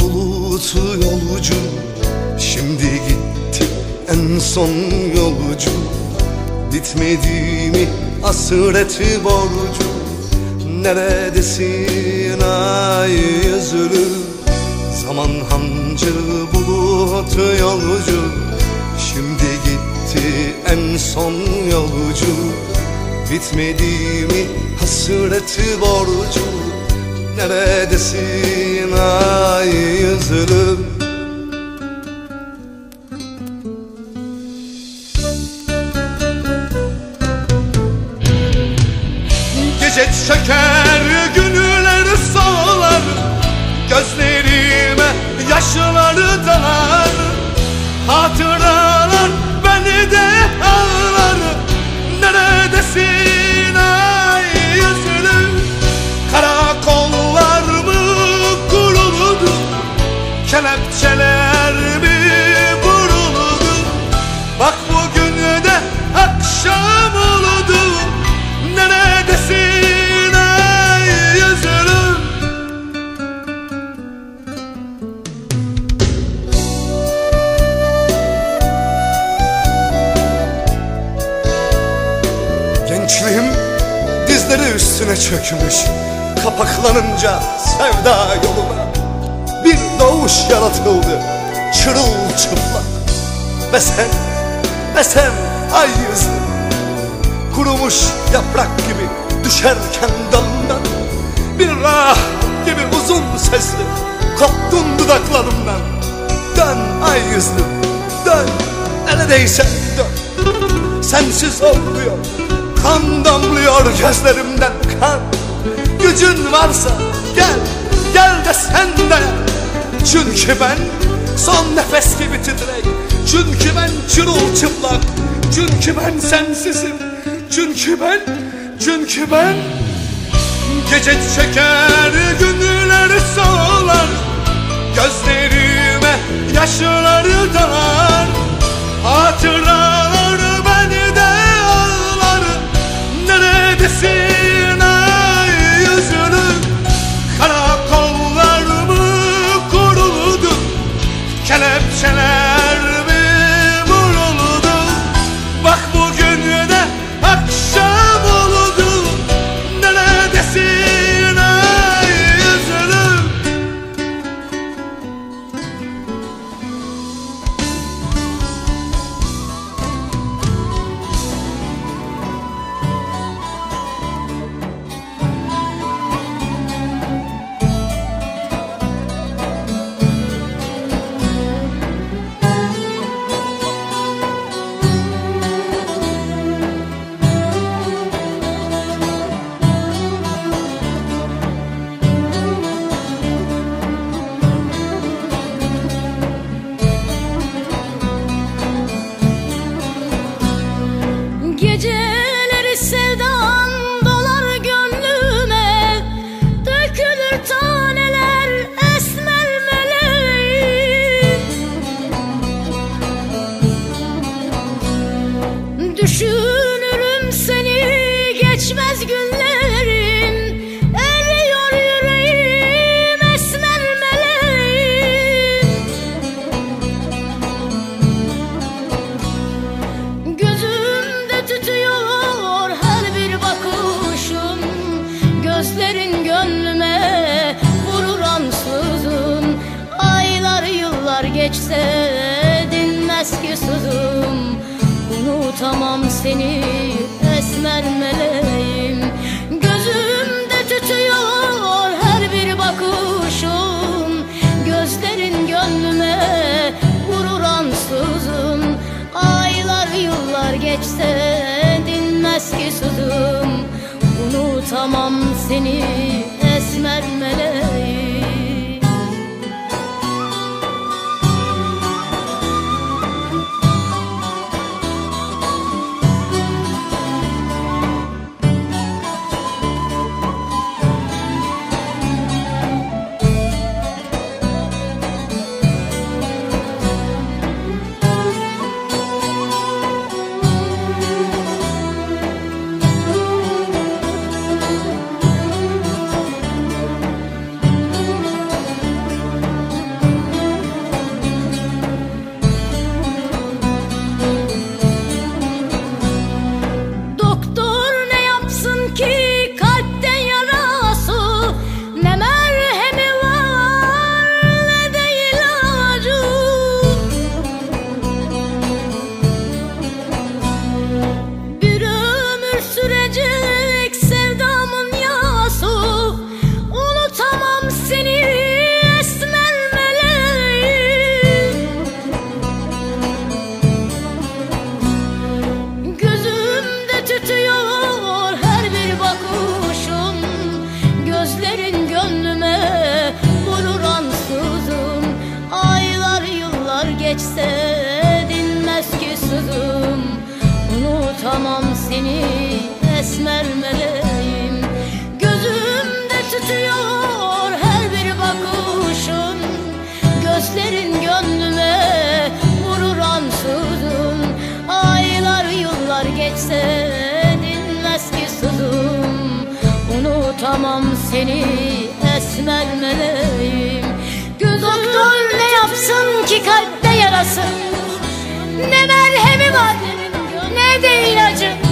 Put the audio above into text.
bulutu yolcu. Şimdi gitti en son yolcu. Bitmedi mi hasreti borcu. Neredesin ay yüzlü? Zaman hancı bulut yolcu. Şimdi gitti en son yolcu. Bitmedi mi hasreti borcu Neredesin ay yüzlü Gece çöker günler solar Gözlerime yaşları dalar. Hatıralar beni de ağlar. Neredesin Gençliğim dizleri üstüne çökmüş. Kapaklanınca sevda yoluna Bir doğuş yaratıldı. Çırılçıplak. Ve sen, ve sen ay yüzlü Kurumuş yaprak gibi düşerken dalından Bir rah gibi uzun sesli koptun dudaklarımdan. Dön ay yüzlü dön. Neredeyse dön. Sensiz olmuyor kan damlıyor gözlerimden kan. Gücün varsa gel gel de sen de. Çünkü ben son nefes gibi titrek. Çünkü ben çırılçıplak. Çünkü ben sensizim. Çünkü ben Çünkü ben. Gece çeker günler solar. Gözlerime yaşları dalar Hatıralar Geceleri geçse dinmez ki sızım Unutamam seni esmer meleğim. Gözümde tütüyor her bir bakışın Gözlerin gönlüme vurur ansızın Aylar yıllar geçse dinmez ki sızım Unutamam seni esmer meleğim Gözlerin gönlüme vurur ansızın. Aylar yıllar geçse dinmez ki sözüm Unutamam seni esmer melek Unutamam seni esmer meleğim. Doktor ne yapsın ki kalpte yarası Ne merhemi var ne de ilacı